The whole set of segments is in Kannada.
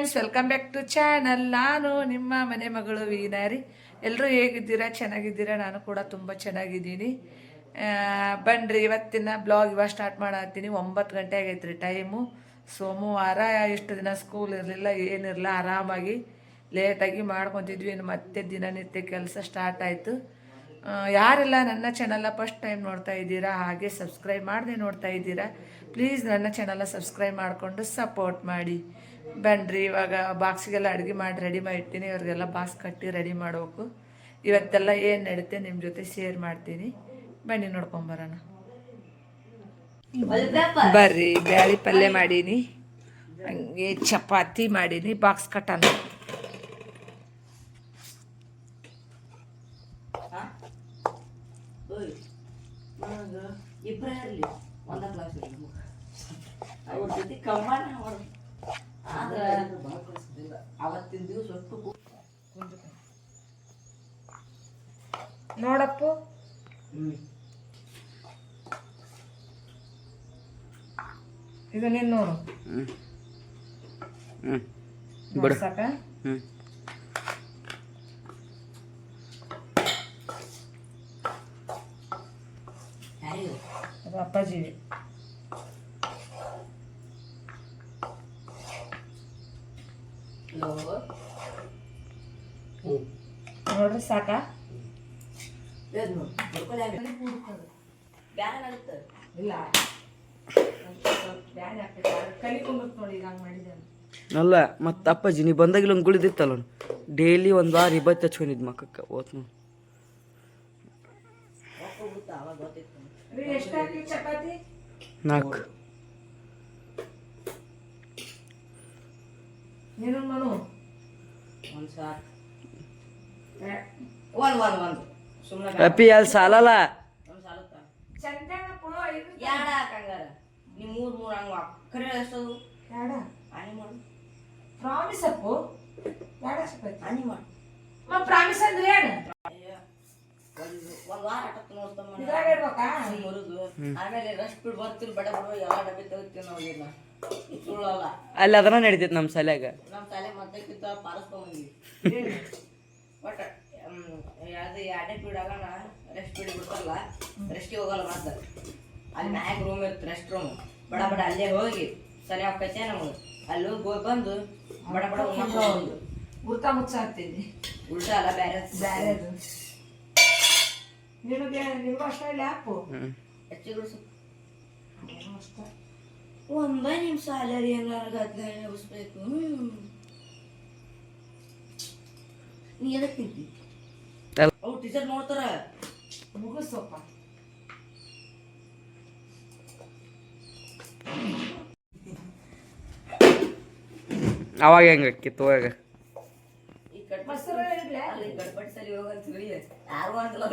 Friends welcome back to channel ನಾನು ನಿಮ್ಮ ಮನೆ ಮಗಳು ವೀನಾರಿ ಎಲ್ಲರೂ ಹೇಗಿದ್ದೀರಾ? ಚೆನ್ನಾಗಿದ್ದೀರಾ? ನಾನು ಕೂಡ ತುಂಬ ಚೆನ್ನಾಗಿದ್ದೀನಿ. ಬನ್ನಿರಿ ಇವತ್ತಿನ ಬ್ಲಾಗ್ ಇವಾಗ ಸ್ಟಾರ್ಟ್ ಮಾಡತ್ತೀನಿ. ಒಂಬತ್ತು ಗಂಟೆ ಆಗೈತೆ ರೀ ಟೈಮು ಸೋಮವಾರ ಎಷ್ಟು ದಿನ ಸ್ಕೂಲ್ ಇರಲಿಲ್ಲ, ಏನಿರಲಿಲ್ಲ, ಆರಾಮಾಗಿ ಲೇಟಾಗಿ ಮಾಡ್ಕೊತಿದ್ವಿ. ಇನ್ನು ಮತ್ತೆ ದಿನನಿತ್ಯ ಕೆಲಸ ಸ್ಟಾರ್ಟ್ ಆಯಿತು. ಯಾರೆಲ್ಲ ನನ್ನ ಚಾನಲ್ನ ಫಸ್ಟ್ ಟೈಮ್ ನೋಡ್ತಾ ಇದ್ದೀರಾ, ಹಾಗೆ ಸಬ್ಸ್ಕ್ರೈಬ್ ಮಾಡದೆ ನೋಡ್ತಾ ಇದ್ದೀರಾ ಪ್ಲೀಸ್ ನನ್ನ ಚಾನಲ್ನ ಸಬ್ಸ್ಕ್ರೈಬ್ ಮಾಡಿಕೊಂಡು ಸಪೋರ್ಟ್ ಮಾಡಿ. ಬನ್ರಿ ಇವಾಗ ಬಾಕ್ಸಿಗೆಲ್ಲ ಅಡುಗೆ ಮಾಡಿ ರೆಡಿ ಮಾಡಿರ್ತೀನಿ ಇವ್ರಿಗೆಲ್ಲ ಬಾಕ್ಸ್ ಕಟ್ಟಿ ರೆಡಿ ಮಾಡಬೇಕು. ಇವತ್ತೆಲ್ಲ ಏನು ನಡೀತೆ ನಿಮ್ಮ ಜೊತೆ ಶೇರ್ ಮಾಡ್ತೀನಿ. ಬನ್ನಿ ನೋಡ್ಕೊಂಬರೋಣ ಬರ್ರಿ, ಬ್ಯಾಳಿ ಪಲ್ಯ ಮಾಡೀನಿ. ಹಂಗೆ ಚಪಾತಿ ಮಾಡೀನಿ ಬಾಕ್ಸ್ ಕಟ್ಟಣ ಇಬ್ಬರೇ ಇರಲಿ ಒಂದ ಕ್ಲಾಸ್ ಅವ್ರ ಜೊತೆ ಕಮಾನ ಅವರು ಆದ್ರೆ ಅವತ್ತಿನ ದಿವಸ ಒಟ್ಟು ಕು- ನೋಡಪ್ಪು. ಇದು ನೀನು ನೋಡು. ಸಾಕ ಯಾರಿಗೂ ಅದು ಅಪ್ಪಾಜಿಗೆ. ನೋಡ್ರಿ ಸಾಕ ಬೇಗ ನೋಡು ಬರ್ಕೊಳ್ಳಿ ಆಮೇಲೆ ಬ್ಯಾನ್ ಆಗುತ್ತೆ ಇಲ್ಲ. ಬ್ಯಾನ್ ಆಗ್ತೈತೆ ಕಲಿಕೊಂಡ್ಬಿಟ್ಟು ನೋಡಿ ಈಗ ಮಾಡಿದೆ ಅಲ್ಲ ಮತ್ತೆ ಅಪ್ಪಾಜಿ ನೀ ಬಂದಾಗಿಲ್ಲ ಇಲ್ಲೊಂದು ಗುಳಿದಿತ್ತಲ್ಲ ಡೈಲಿ ಒಂದು ವಾರ ಇಬ್ಬತ್ತು ಹಚ್ಕೊಂಡಿದ್ ಮಕ್ಕಕ್ಕೆ ಓತ್ ನೋಡಿ. ನಾಲ್ಕು. ಒಂದು ಸಾಕು. ಒಂದು ಒಂದು ಒಂದು. ಅಪ್ಪಿ ಅಲ್ಲಿ ಸಾಲಲ್ಲ? ಪ್ರಾಮಿಸ್ ಅಪ್ಪು. ಪ್ರಾಮಿಸ್ ಅಂದ್ರೆ ಏನು? ಒಂದು ವಾರ ನೋಡ್ತಮ್ಮ ಮುರಿದು. ಆಮೇಲೆ ರಸ್ಟ್ ಬಿಡ್ ಬರ್ತಿರ್ ಬಡ ಬಡ ಎಲ್ಲ ಡಬ್ಬಿ ತೆಗಿತೀವಿ ಸುಳ್ಳಲ್ಲ ಅಲ್ಲಿ. ಅದನ್ನ ನಡೀತೈತಿ ನಮ್ಮ ಸಲ್ಯಾಗ ನಮ್ಮ ತಲೆ ಮತ್ತೆ ಕಿತ್ತ ಪಾಲಿಸ್ಕೊಂಬಂದ್ವಿ ಬಟ್ ಅದು ಎರಡನೇ ಪೀರಿಯಡ್ ಆಗೋಣ ರೆಸ್ಟ್ ಪೀರಿಯಡ್ ಬಿಡ್ತಾರಲ್ಲ ರೆಸ್ಟಿಗೆ ಹೋಗಲ್ಲ ಮತ್ತೆ ಅಲ್ಲಿ ಮ್ಯಾಗ ರೂಮ್ ಇರ್ತ ರೆಸ್ಟ್ ರೂಮ್ ಬಡ ಬಡ ಅಲ್ಲೇ ಹೋಗಿ ಸರಿ ಹೋಗ್ತೈತೆ ನಮಗೆ ಅಲ್ಲಿ ಹೋಗಿ ಹೋಗಿ ಬಂದು ಬಡ ಬಡ ಒಂದು ಗುರ್ತ ಮುಚ್ಚ ಹಾಕ್ತೀನಿ. ಉಲ್ಟಾ ಅಲ್ಲ ಬೇರೆ ಬೇರೆ ನಿಮಗೆ ನಿಮಗೂ ಅಷ್ಟ ಇಲ್ಲ ಅಪ್ಪು ಹೆಚ್ಚಿಗೆ ಒಂದೇ ನಿಮಿಷ ಸ್ಯಾಲರಿ ಏನಾರು ಹದಿನೈದು ಎಬ್ಬಿಸ್ಬೇಕು ನೀ ಎದಕ್ಕೆ ತಿಂತಿ ಅಲ್ಲ. ಅವು ಟೀಚರ್ ನೋಡ್ತಾರ ಮುಗಿಸಪ್ಪ ಅವಾಗ ಹೆಂಗೆ ಯಾರು ಅಂತಲ್ಲ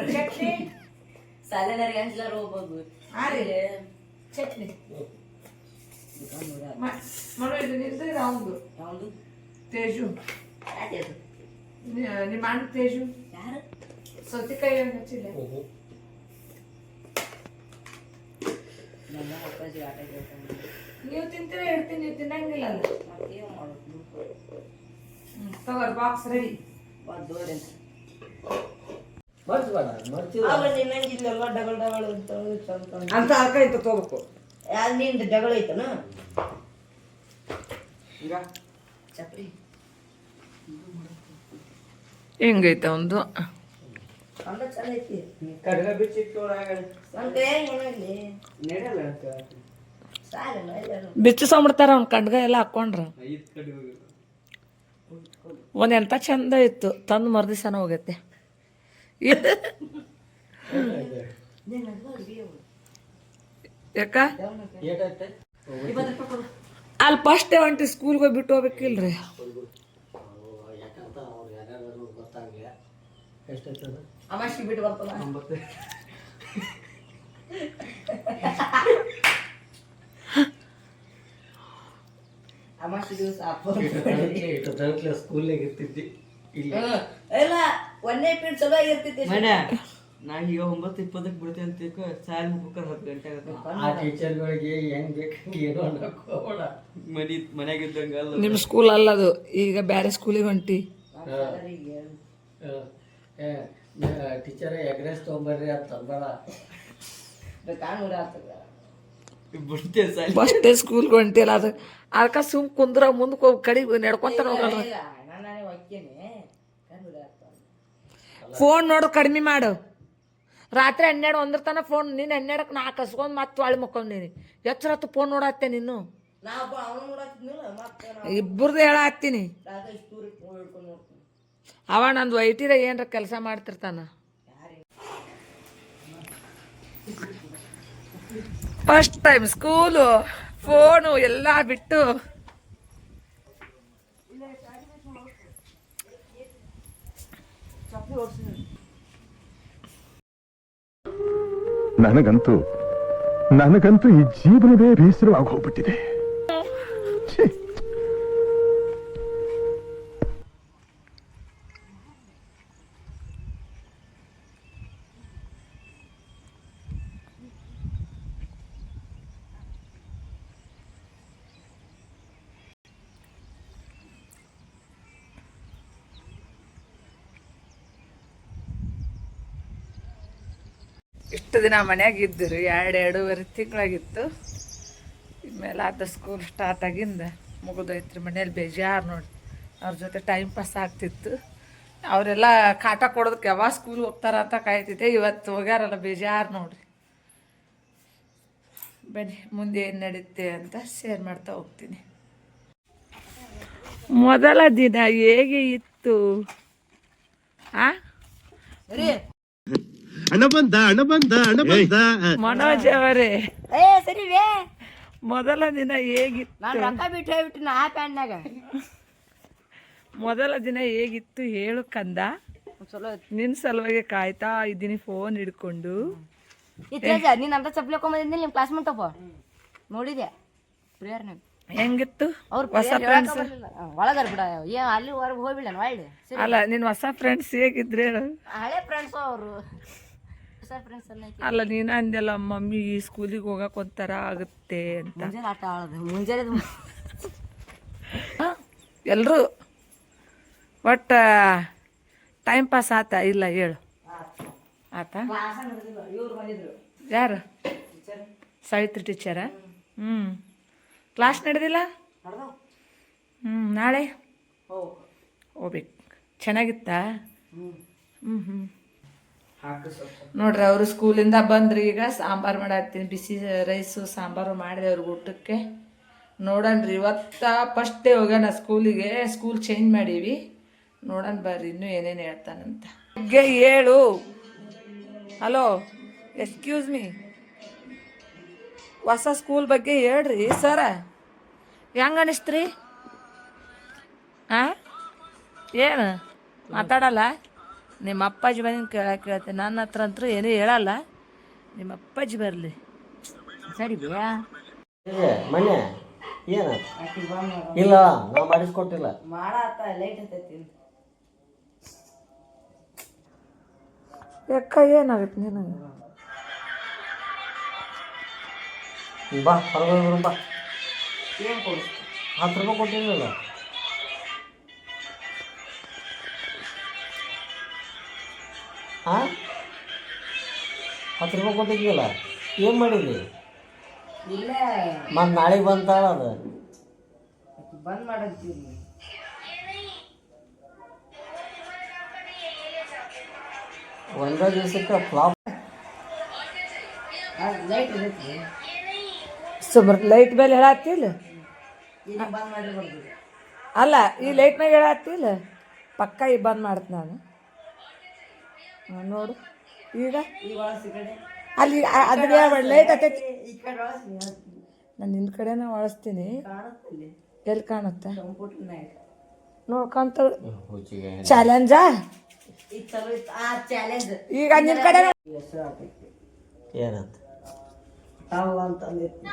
ಚಟ್ನಿ. ತೇಜು. ನಿಮ್ಮ ಅಣ್ಣ ತೇಜು? ಯಾರು? ಸೌತೆಕಾಯಿ ಹಚ್ಚಿಲ್ಲ ನಮ್ಮ ಅಪ್ಪಾಜಿ ಆಟ ಕೇಳ್ತಾನೆ. ನೀವು ತಿಂತೀರ ಹೇಳ್ತೀನಿ ನೀವು ತಿನ್ನಂಗಿಲ್ಲ ಅಲ್ಲ? ಮತ್ತೇನು ಮಾಡೋದು? ಹ್ಮ್, ತಗೋರಿ ಬಾಕ್ಸ್ ರೆಡಿ ದೂರ ಅವ ನಿನ್ನಂಗಿಲ್ಲೆಲ್ಲ ಡಬಲ್ ಡಬಲ್ ಅಂತ ಚಂದ ಅಂತ ತಗೋಬೇಕು. ಯಾರು ಡಗಳ ಡಬಲ್ ಐತನ? ಚಪ್ರಿ ಹೆಂಗೈತ ಒಂದು? ಐತಿ ಕಡ್ಗ ಬಿಚ್ಚಿಟ್ಟು ಎಲ್ಲರೂ. ಬಿಚ್ಚಿಸ್ಕೊಂಬಿಡ್ತಾರ ಅವ್ನ ಕಂಡ್ಗ ಎಲ್ಲ ಹಾಕೊಂಡ್ರ. ಒಂದ್ ಎಂತ ಚಂದ ಇತ್ತು ತಂದು ಮರ್ದಿಸನ ಹೋಗೈತೆ. ಯಾಕ? ಅಲ್ಲಿ ಫಸ್ಟ್ ಒಂಟಿ ಸ್ಕೂಲ್ಗೆ ಹೋಗಿ ಬಿಟ್ಟು ಹೋಗ್ಬೇಕಿಲ್ರಿ. ಅಮಾಶಿ ಬಿಟ್ಟು ಬರ್ತದ? ಅಮಾಶಿ ದಿವಸ ಸ್ಕೂಲ್ನಾಗ ಇರ್ತಿದ್ದಿ. ಇಲ್ಲ. ಒಂದೇ ಪೀಡ್ ಚಲೋ ನಾ ಈಗ ಒಂಬತ್ತು ಇಪ್ಪತ್ತಕ್ಕೆ ಬಿಡ್ತೀನಿ ಅಂತ ತಿಳ್ಕೊ ಸಾಯಲ್ ಮುಖಕ್ಕೆ ಹತ್ತು ಗಂಟೆ ಆಗುತ್ತೆ. ಆ ಟೀಚರ್ಗಳಿಗೆ ಹೆಂಗ್ ಬೇಕು ಏನೋ ಮನಿ ಮನ್ಯಾಗ ಇದ್ದಂಗ ಅಲ್ಲ. ನಿಮ್ಮ ಸ್ಕೂಲ್ ಅಲ್ಲದು ಈಗ ಬೇರೆ ಸ್ಕೂಲಿಗೆ ಹೊಂಟಿ. ಟೀಚರ್ ಎಗ್ರೆಸ್ ತೊಗೊಂಬರ್ರಿ ಅಂತ ಅಂದಳ ಫಸ್ಟೇ ಸ್ಕೂಲ್ಗೆ ಹೊಂಟಿಲ್ಲ ಅದು. ಅದಕ್ಕೆ ಸುಮ್ ಕುಂದ್ರ ಮುಂದಕ್ಕೆ ಹೋಗಿ ಕಡೆಗೆ ನಡ್ಕೊಂತ ಹೋಗಲ್ಲ ಫೋನ್ ನೋಡು ಕಡಿಮೆ ಮಾಡು. ರಾತ್ರಿ ಹನ್ನೆರಡು ಒಂದ್ರ ತನ ಫೋನ್ ನೀನು ಹನ್ನೆರಡಕ್ಕೆ ನಾಲ್ಕು ಹಸ್ಕೊಂಡು ಮತ್ತೆ ಹೊಳ್ಳಿ ಮಕ್ಕೊಂಡೀನಿ ಎಚ್ಚರ ಹತ್ತು ಫೋನ್ ನೋಡತ್ತೆ ನೀನು? ಇಬ್ಬರದ್ದು ಹೇಳತ್ತೀನಿ. ರಾಗ ಇಷ್ಟು ದೂರ ಹಿಡ್ಕೊಂಡು ನೋಡ್ತೀನಿ ಅವ ನಂದು ವೈಟಿದಾಗ ಏನರ ಕೆಲಸ ಮಾಡ್ತಿರ್ತಾನ. ಫಸ್ಟ್ ಟೈಮ್ ಸ್ಕೂಲು ಫೋನು ಎಲ್ಲ ಬಿಟ್ಟು. ನನಗಂತೂ ನನಗಂತೂ ಈ ಜೀವನವೇ ಬೇಸರವಾಗಿ ಹೋಗ್ಬಿಟ್ಟಿದೆ. ಇಷ್ಟು ದಿನ ಮನ್ಯಾಗ ಇದ್ದರು, ಎರಡು, ಎರಡೂವರೆ ತಿಂಗಳಾಗಿತ್ತು. ಇನ್ಮೇಲೆ ಆದ ಸ್ಕೂಲ್ ಸ್ಟಾರ್ಟ್ ಆಗಿಂದ ಮುಗಿದೋಯ್ತ್ರಿ ಮನೇಲಿ ಬೇಜಾರು ನೋಡಿ ಅವ್ರ ಜೊತೆ ಟೈಮ್ ಪಾಸ್ ಆಗ್ತಿತ್ತು. ಅವರೆಲ್ಲ ಕಾಟ ಕೊಡೋದಕ್ಕೆ ಯಾವಾಗ ಸ್ಕೂಲ್ ಹೋಗ್ತಾರ ಅಂತ ಕಾಯ್ತಿದ್ದೆ, ಇವತ್ತು ಹೋಗ್ಯಾರಲ್ಲ ಬೇಜಾರು ನೋಡಿರಿ. ಬನ್ನಿ, ಮುಂದೆ ಏನು ನಡೀತೆ ಅಂತ ಶೇರ್ ಮಾಡ್ತಾ ಹೋಗ್ತೀನಿ. ಮೊದಲ ದಿನ ಹೇಗೆ ಇತ್ತು? ಆ? ಹಣ ಬಂದ ಹಣ ಬಂದ ಹಣ ಬಂದ ಮನೋಜ್ ಅವರೇ. ಏ ಸರಿ ರೇ. ಮೊದಲ ದಿನ ಹೇಗಿತ್ತು? ನಾನು ರೊಕ್ಕ ಬಿಟ್ಟು ಹೋಗ್ಬಿಟ್ಟು ನಾ ಪ್ಯಾಂಡ್ನಾಗ ಮೊದಲ ದಿನ ಹೇಗಿತ್ತು ಹೇಳು ಕಂದ. ಚಲೋ ನಿನ್ನ ಸಲುವಾಗಿ ಕಾಯ್ತಾ ಇದ್ದೀನಿ ಫೋನ್ ಹಿಡ್ಕೊಂಡು. ಈ ತೇಜ ನೀನ್ ಅಂತ ಚಪ್ಪಲಿ ಹಾಕೊಂಬಂದಿದ್ದಿಲ್ಲ ನಿಮ್ಮ ಕ್ಲಾಸ್ ಮಂಟಪ ನೋಡಿದೆ ಪ್ರೇಯರ್ನಾಗ ಹೆಂಗಿತ್ತು? ಅವ್ರು ಹೊಸ ಫ್ರೆಂಡ್ಸ್ ಒಳಗಾರ ಬಿಡ ಏ ಅಲ್ಲಿ ಹೊರಗೆ ಹೋಗ್ಬಿಡ ಒಳ್ಳೆ. ಅಲ್ಲ ನಿನ್ನ ಹೊಸ ಫ್ರೆಂಡ್ಸ್ ಹೇಗಿದ್ರೆ ಹೇಳು. ಹಳೆ ಫ್ರೆಂಡ್ಸ್ ಅವರು. ಅಲ್ಲ ನೀನು ಅಂದೆಲ್ಲ ಮಮ್ಮಿ ಸ್ಕೂಲಿಗೆ ಹೋಗಕ್ಕೆ ಒಂಥರ ಆಗುತ್ತೆ ಅಂತ. ಮುಂಜಾನೆ ಎಲ್ಲರೂ ಒಟ್ಟ ಟೈಮ್ ಪಾಸ್ ಆತ? ಇಲ್ಲ ಹೇಳು. ಆತ? ಯಾರು? ಸಾವಿತ್ರಿ ಟೀಚರ ಹ್ಞೂ ಕ್ಲಾಸ್ ನಡೆದಿಲ್ಲ? ಹ್ಞೂ ನಾಳೆ? ಹೋಗ್ಬೇಕು. ಚೆನ್ನಾಗಿತ್ತಾ? ಹ್ಞೂ ಹ್ಞೂ ನೋಡ್ರಿ, ಅವರು ಸ್ಕೂಲಿಂದ ಬಂದ್ರಿ ಈಗ ಸಾಂಬಾರು ಮಾಡಾಕ್ತೀನಿ. ಬಿಸಿ ರೈಸು, ಸಾಂಬಾರು ಮಾಡಿದೆ ಅವ್ರಿಗೆ ಊಟಕ್ಕೆ. ನೋಡಣ್ರಿ ಇವತ್ತ ಫಸ್ಟ್ ಡೇ ಹೋಗೋಣ ಸ್ಕೂಲಿಗೆ. ಸ್ಕೂಲ್ ಚೇಂಜ್ ಮಾಡೀವಿ. ನೋಡೋಣ ಬರ್ರಿ, ಇನ್ನೂ ಏನೇನು ಹೇಳ್ತಾನಂತ. ಬಗ್ಗೆ ಹೇಳು ಹಲೋ ಎಕ್ಸ್ಕ್ಯೂಸ್ ಮೀ ಹೊಸ ಸ್ಕೂಲ್ ಬಗ್ಗೆ ಹೇಳ್ರಿ ಸರ ಹೆಂಗ ಅನಿಸ್ತ್ರಿ? ಹಾಂ ಏನು? ಮಾತಾಡಲ್ಲ? ನಿಮ್ಮ ಅಪ್ಪಾಜಿ ಬಂದು ಕೇಳಕ್ಕೆ ಕೇಳ್ತೀನಿ ನನ್ನ ಹತ್ರ ಅಂತೂ ಏನೂ ಹೇಳಲ್ಲ. ನಿಮ್ಮ ಅಪ್ಪಾಜಿ ಬರಲಿ. ಸರಿ ಬಿಯಾ ಏ, ಮನೆ ಏನ? ಇಲ್ಲ ನಾ ಮಾಡಿಸ್ಕೊಟ್ಟಿಲ್ಲ. ಮಾಡಾತ ಲೈಟ್ ಹತ್ತೈತಿ ಯಾಕ ಏನಾಗುತ್ತೆ ನೀನು ಬಾ ಹೊರಗೆ ಬಾ. ಏನು ಕೊಡು ಹತ್ತು ರೂಪಾಯಿ ಕೊಟ್ಟಿಲ್ಲ ಹಾ? ಹತ್ತು ರೂಪಾಯಿ ಕೊಟ್ಟಿದ್ದಿಲ್ಲ. ಏನು ಮಾಡಿದ್ರಿ? ಇಲ್ಲ. ಮತ್ತು ನಾಳೆಗೆ ಬಂತಾಳ ಅದು. ಬಂದ್ ಮಾಡಂತೀವಿ ಒಂದೇ ದಿವಸಕ್ಕೆ ಫ್ಲಾಪ್ ಲೈಟ್ ಸುಮಾರು ಲೈಟ್ ಮೇಲೆ ಹೇಳತ್ತಿಲ್ಲ ಅಲ್ಲ ಈ ಲೈಟ್ ಮ್ಯಾಗ ಹೇಳತ್ತಿಲ್ಲ ಪಕ್ಕ ಈ ಬಂದ್ ಮಾಡ್ತ ನಾನು. ನೋಡು. ಈಗ? ಅಲ್ಲಿ ಅದ್ರ ಅದು ಲೈಟ್ ನಾನು ನಿನ್ನ ಕಡೆನ ಒಳಸ್ತೀನಿ ಎಲ್ಲಿ ಕಾಣುತ್ತೆ? ನೋಡ್ಕೊಂತ ಹುಚ್ಚಿಗೆ ಚಾಲೆಂಜಾ ಈಗ ಚಲೋ ಆ ಚಾಲೆಂಜ್ ಈಗ ನಿನ್ನ ಕಡೆ ಏನಂತ? ತಾವು ಅಂತಂದಿತ್ತು